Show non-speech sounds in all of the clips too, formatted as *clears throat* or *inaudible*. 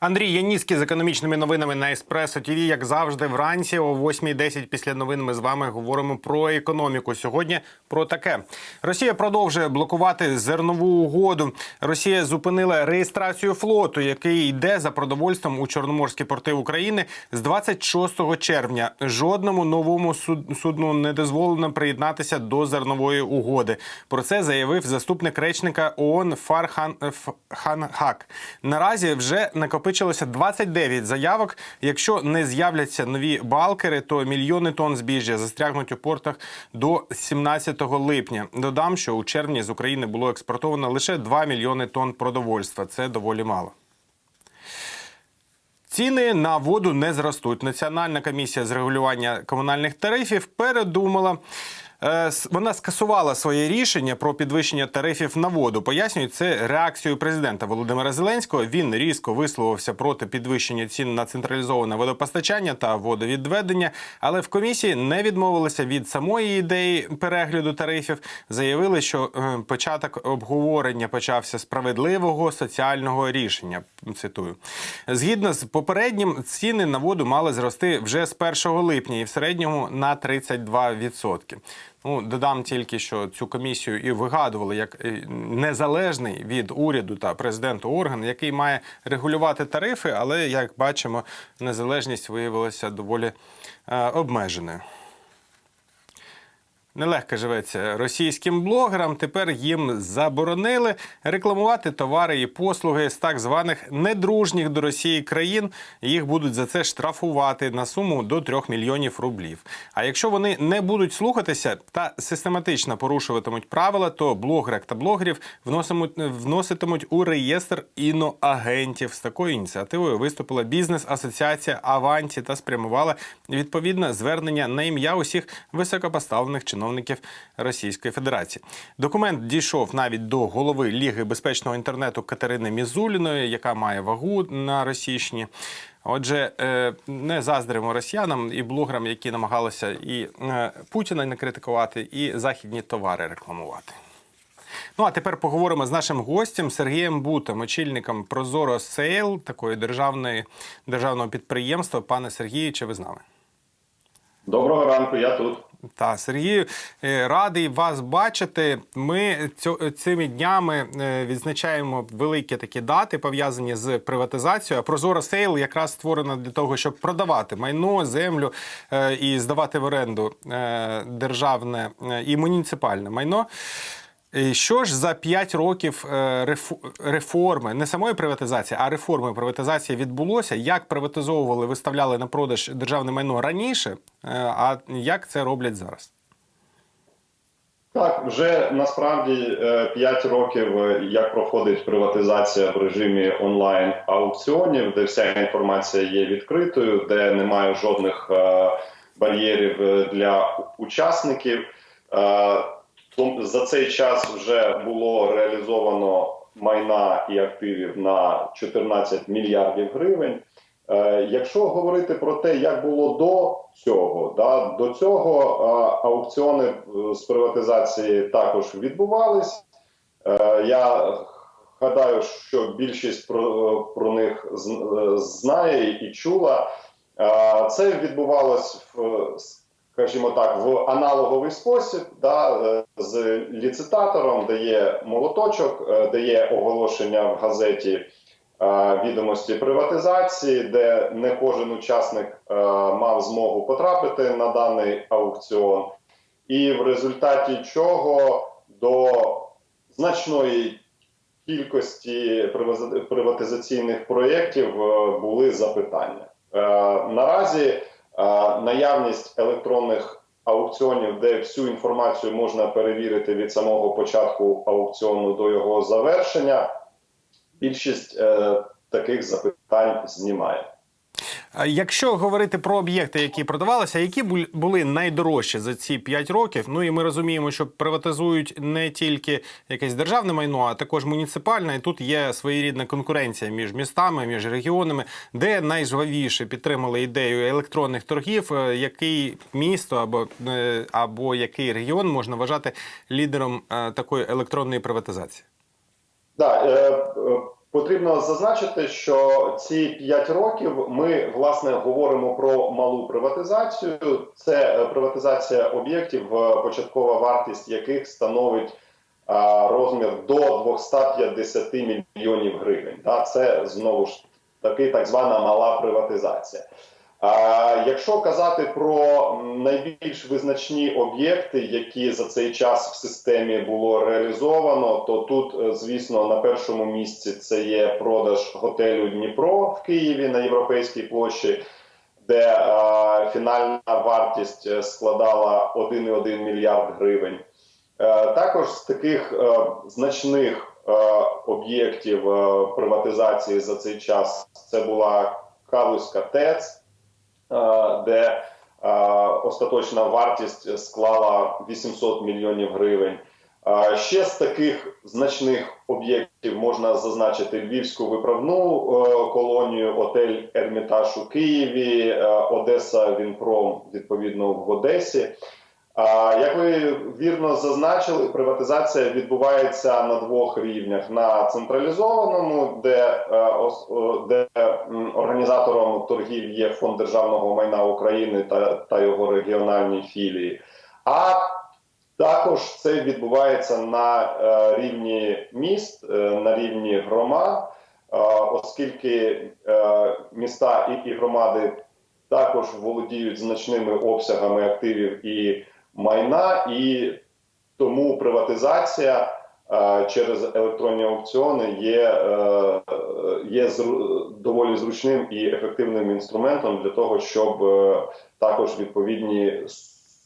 Андрій Яніцький з економічними новинами на Еспресо ТВ, як завжди, вранці о 8.10 після новин ми з вами говоримо про економіку. Сьогодні про таке. Росія продовжує блокувати зернову угоду. Росія зупинила реєстрацію флоту, який йде за продовольством у Чорноморські порти України з 26 червня. Жодному новому суд- судну не дозволено приєднатися до зернової угоди. Про це заявив заступник речника ООН Фархан Ф- Хан Хак. Наразі вже накопичилося 29 заявок. Якщо не з'являться нові балкери, то мільйони тонн збіжжя застрягнуть у портах до 17 липня. Додам, що у червні з України було експортовано лише 2 мільйони тонн продовольства. Це доволі мало. Ціни на воду не зростуть. Національна комісія з регулювання комунальних тарифів передумала. Е, Вона скасувала своє рішення про підвищення тарифів на воду. Пояснюють це реакцією президента Володимира Зеленського. Він різко висловився проти підвищення цін на централізоване водопостачання та водовідведення. Але в комісії не відмовилися від самої ідеї перегляду тарифів. Заявили, що е, початок обговорення почався справедливого соціального рішення. Цитую згідно з попереднім, ціни на воду мали зрости вже з 1 липня і в середньому на 32%. Ну, додам тільки, що цю комісію і вигадували як е, незалежний від уряду та президента орган, який має регулювати тарифи, але як бачимо, незалежність виявилася доволі е, обмеженою. Нелегко живеться російським блогерам. Тепер їм заборонили рекламувати товари і послуги з так званих недружніх до Росії країн. Їх будуть за це штрафувати на суму до 3 мільйонів рублів. А якщо вони не будуть слухатися та систематично порушуватимуть правила, то блогерок та блогерів вноситимуть у реєстр іноагентів. З такою ініціативою виступила бізнес-асоціація Аванті та спрямувала відповідне звернення на ім'я усіх високопоставлених чиновників Російської Федерації. Документ дійшов навіть до голови Ліги безпечного інтернету Катерини Мізуліної, яка має вагу на Російщині. Отже, е, не заздримо росіянам і блогерам, які намагалися і е, Путіна не критикувати, і західні товари рекламувати. Ну а тепер поговоримо з нашим гостем Сергієм Бутом, очільником Прозоро Сейл, такої державної державного підприємства. Пане Сергію, чи ви з нами? Доброго ранку, я тут. Та Сергію, е, радий вас бачити. Ми цими днями е, відзначаємо великі такі дати, пов'язані з приватизацією. Прозора Сейл якраз створена для того, щоб продавати майно, землю е, і здавати в оренду державне і муніципальне майно. І Що ж за 5 років е, реформи, не самої приватизації, а реформи приватизації відбулося? Як приватизовували, виставляли на продаж державне майно раніше, е, а як це роблять зараз? Так, вже насправді 5 років, е, як проходить приватизація в режимі онлайн аукціонів, де вся інформація є відкритою, де немає жодних е, бар'єрів е, для учасників. За цей час вже було реалізовано майна і активів на 14 мільярдів гривень. Е, Якщо говорити про те, як було до цього, да, до цього е, аукціони е, з приватизації також відбувались. Я гадаю, що більшість про, про них знає і чула. Це відбувалось в, скажімо так, в аналоговий спосіб, да, е, з ліцитатором, де є молоточок, е, де є оголошення в газеті е, відомості приватизації, де не кожен учасник мав змогу потрапити на даний аукціон, і в результаті чого до значної кількості приватизаційних проєктів були запитання. Наразі наявність електронних аукціонів, де всю інформацію можна перевірити від самого початку аукціону до його завершення, більшість е, таких запитань знімає. Якщо говорити про об'єкти, які продавалися, які були найдорожчі за ці 5 років? Ну і ми розуміємо, що приватизують не тільки якесь державне майно, а також муніципальне. І тут є своєрідна конкуренція між містами, між регіонами, де найжвавіше підтримали ідею електронних торгів, е, який місто або, е, або який регіон можна вважати лідером е, такої електронної приватизації. Е, Потрібно зазначити, що ці 5 років ми власне говоримо про малу приватизацію. Це е, приватизація об'єктів, е, початкова вартість яких становить а, розмір до 250 мільйонів гривень. Це знову ж таки так звана мала приватизація. А якщо казати про найбільш визначні об'єкти, які за цей час в системі було реалізовано, то тут, е, звісно, на першому місці це є продаж готелю Дніпро в Києві на європейській площі, де е, фінальна вартість е, складала 1,1 мільярд гривень. Також з таких значних об'єктів приватизації за цей час це була Калузька ТЕЦ, де остаточна вартість склала 800 мільйонів гривень. Ще з таких значних об'єктів можна зазначити Львівську виправну е, колонію, отель Ермітаж у Києві, е, Одеса Вінпром відповідно в Одесі. Як ви вірно зазначили, приватизація відбувається на двох рівнях: на централізованому, де, е, де організатором торгів є фонд державного майна України та, та його регіональні філії. А також це відбувається на е, рівні міст, е, на рівні громад, оскільки міста і громади також володіють значними обсягами активів і майна, і тому приватизація е, через електронні аукціони є, е, є доволі зручним і ефективним інструментом для того, щоб е, також відповідні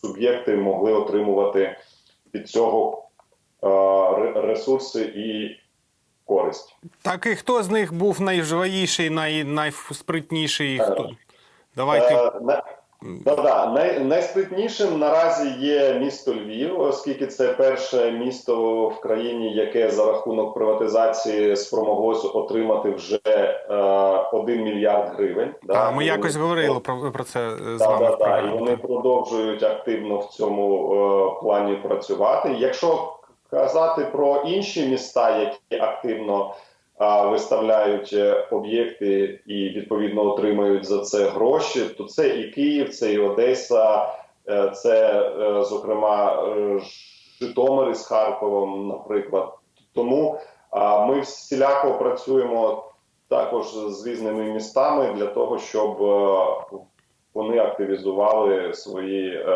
суб'єкти могли отримувати від цього ресурси і користь. Так і хто з них був найжвавіший, най, найспритніший? Хто? Давайте. Е, Да-да, най, найспритнішим наразі є місто Львів, оскільки це перше місто в країні, яке за рахунок приватизації спромоглося отримати вже е, 1 мільярд гривень. Да, а, ми І якось вони- говорили про, про це з Да, вами. да, да. І вони продовжують активно в цьому е, плані працювати. Якщо казати про інші міста, які активно виставляють е, об'єкти і відповідно отримують за це гроші, то це і Київ, це і Одеса, е, це, е, зокрема, Житомир із Харковом, наприклад. Тому ми всіляко працюємо також з різними містами для того, щоб вони активізували свої,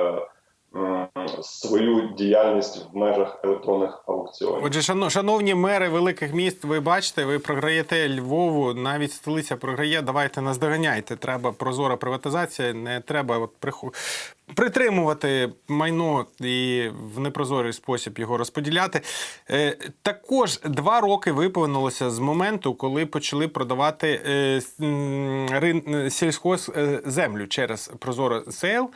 свою діяльність в межах електронних аукціонів. Отже, шано- шановні мери великих міст, ви бачите, ви програєте Львову, навіть столиця програє. Давайте наздоганяйте. Треба прозора приватизація. Не треба от приху... притримувати майно і в непрозорий спосіб його розподіляти. Е, також два роки виповнилося з моменту, коли почали продавати е, с- м, рин... сільськоземлю через Прозоро Сейл.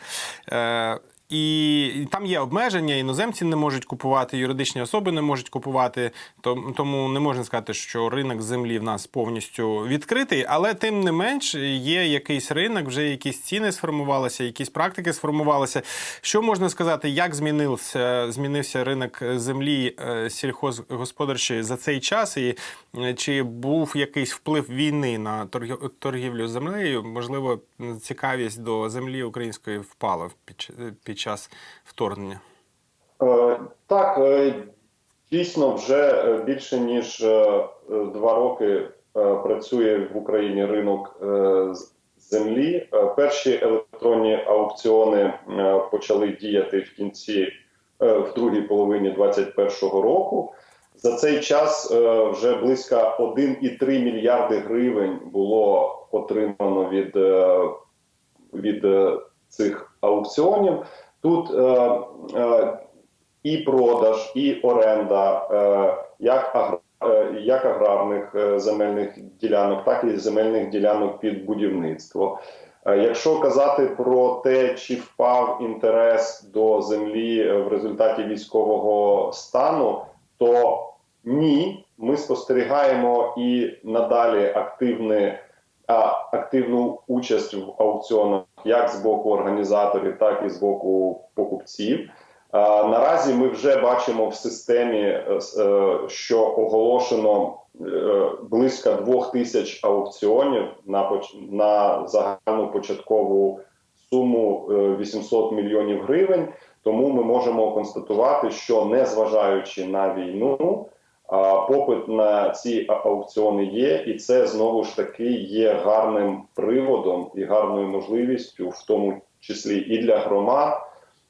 І там є обмеження, іноземці не можуть купувати, юридичні особи не можуть купувати. Тому не можна сказати, що ринок землі в нас повністю відкритий, але тим не менш є якийсь ринок, вже якісь ціни сформувалися, якісь практики сформувалися. Що можна сказати, як змінився, змінився ринок землі е, сільхозгосподарчої за цей час, і е, чи був якийсь вплив війни на торгів- торгівлю землею? Можливо, цікавість до землі української впала під, під час вторгнення. Е, Так, е, дійсно, вже е, більше ніж два роки працює в Україні ринок землі. Перші електронні аукціони почали діяти в кінці в другій половині 2021 року. За цей час вже близько 1,3 мільярди гривень було отримано від, від цих аукціонів. Тут е, е, і продаж, і оренда е, як, агр, е, як аграрних е, земельних ділянок, так і земельних ділянок під будівництво. Е, Якщо казати про те, чи впав інтерес до землі е, в результаті військового стану, то ні, ми спостерігаємо і надалі активне активну участь в аукціонах як з боку організаторів, так і з боку покупців. Наразі ми вже бачимо в системі, е, е, що оголошено е, близько двох тисяч аукціонів на загальну початкову суму е, 800 мільйонів гривень. Тому ми можемо констатувати, що незважаючи на війну, попит на ці аукціони є, і це знову ж таки є гарним приводом і гарною можливістю, в тому числі і для громад,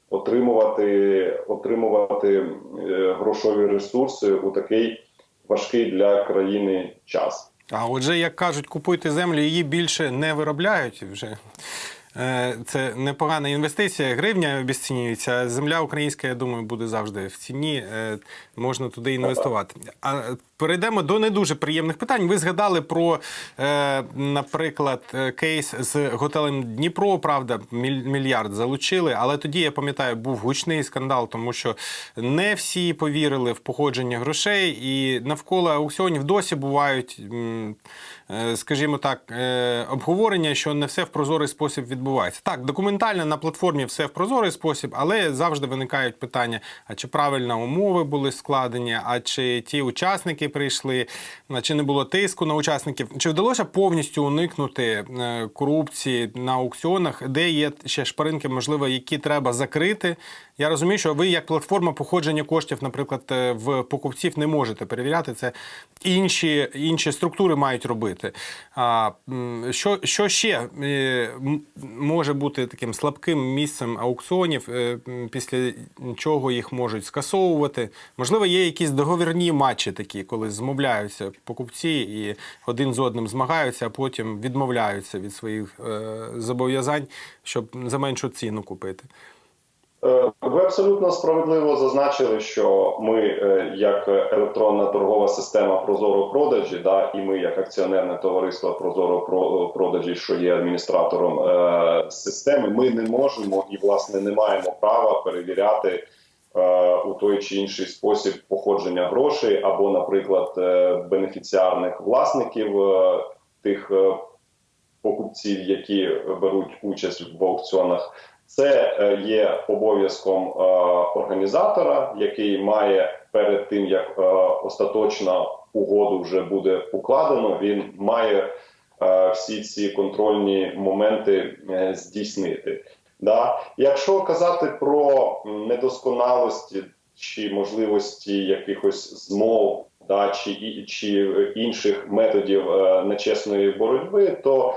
отримувати, отримувати е, грошові ресурси у такий важкий для країни час. А отже, як кажуть, купуйте землю, її більше не виробляють вже. Е, Це непогана інвестиція. Гривня обіцінюється. Земля українська, я думаю, буде завжди в ціні. Е, Можна туди інвестувати. А перейдемо до не дуже приємних питань. Ви згадали про, е, наприклад, е, кейс з готелем Дніпро. Правда, мільярд залучили, але тоді я пам'ятаю, був гучний скандал, тому що не всі повірили в походження грошей, і навколо аукціонів досі бувають, е, скажімо так, е, обговорення, що не все в прозорий спосіб відбувається. Так, документально на платформі все в прозорий спосіб, але завжди виникають питання: а чи правильно умови були складені, а чи ті учасники прийшли, чи не було тиску на учасників? Чи вдалося повністю уникнути е, корупції на аукціонах, де є ще шпаринки, можливо, які треба закрити? Я розумію, що ви як платформа походження коштів, наприклад, е, в покупців не можете перевіряти це. Інші, інші структури мають робити. А, що, що ще е, може бути таким слабким місцем аукціонів, після чого їх можуть скасовувати? Можливо, є якісь договірні матчі такі, коли змовляються покупці і один з одним змагаються, а потім відмовляються від своїх е, зобов'язань, щоб за меншу ціну купити. Е, Ви абсолютно справедливо зазначили, що ми, е, як електронна торгова система Прозоро продажі, да, і ми, як акціонерне товариство Прозоро Про- продажі, що є адміністратором е, системи, ми не можемо і власне не маємо права перевіряти у той чи інший спосіб походження грошей або, наприклад, е, бенефіціарних власників е, тих е, покупців, які беруть участь в аукціонах. Це е, є обов'язком е, організатора, який має перед тим як е, остаточна угоду вже буде укладено. Він має е, всі ці контрольні моменти е, здійснити. Да? Якщо казати про недосконалості чи можливості якихось змов, да, чи, чи інших методів е, нечесної боротьби, то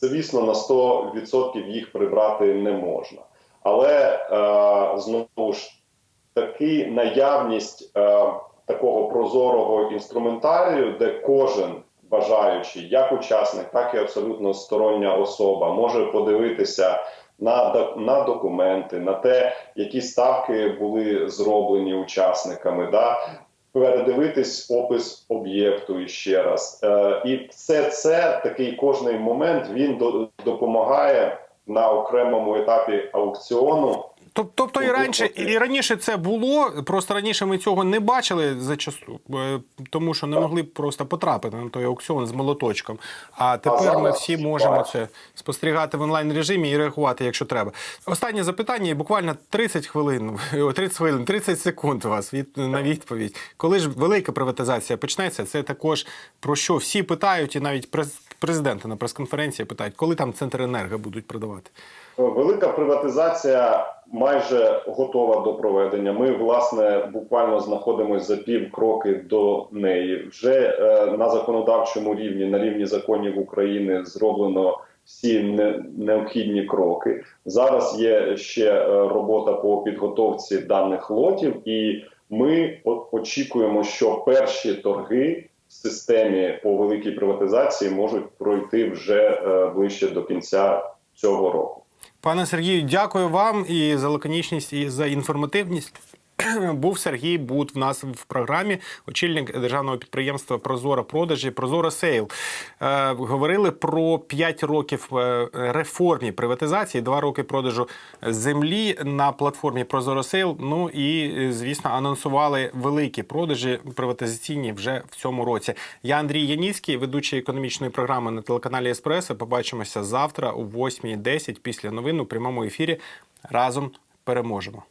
звісно на 100% їх прибрати не можна. Але е, знову ж таки наявність е, такого прозорого інструментарію, де кожен бажаючий, як учасник, так і абсолютно стороння особа, може подивитися на, на документи, на те, які ставки були зроблені учасниками. Да? Передивитись опис об'єкту іще раз, е, і все це такий кожний момент він до, допомагає на окремому етапі аукціону Тобто і раніше, і раніше це було, просто раніше ми цього не бачили зачасту, е, тому що не могли просто потрапити на той аукціон з молоточком. А тепер ми всі можемо це спостерігати в онлайн режимі і реагувати, якщо треба. Останнє запитання, і буквально 30 хвилин, *laughs* 30 хвилин, 30 секунд у вас від на відповідь. Коли ж велика приватизація почнеться, це також про що всі питають, і навіть през- президенти на прес-конференції питають, коли там Центренерго будуть продавати. Велика приватизація майже готова до проведення. Ми власне буквально знаходимося за пів кроки до неї. Вже е, на законодавчому рівні, на рівні законів України, зроблено всі не, необхідні кроки. Зараз є ще е, робота по підготовці даних лотів, і ми очікуємо, що перші торги в системі по великій приватизації можуть пройти вже е, ближче до кінця цього року. Пане Сергію, дякую вам і за лаконічність, і за інформативність. *clears throat* Був Сергій Бут в нас в програмі, очільник державного підприємства Прозора продажі, Прозора Сейл. Е, говорили про 5 років е, реформі приватизації, 2 роки продажу землі на платформі Прозора Сейл. Ну і е, звісно, анонсували великі продажі приватизаційні вже в цьому році. Я Андрій Яніцький, ведучий економічної програми на телеканалі Еспресо. Побачимося завтра о 8.10 після новин у прямому ефірі. Разом переможемо.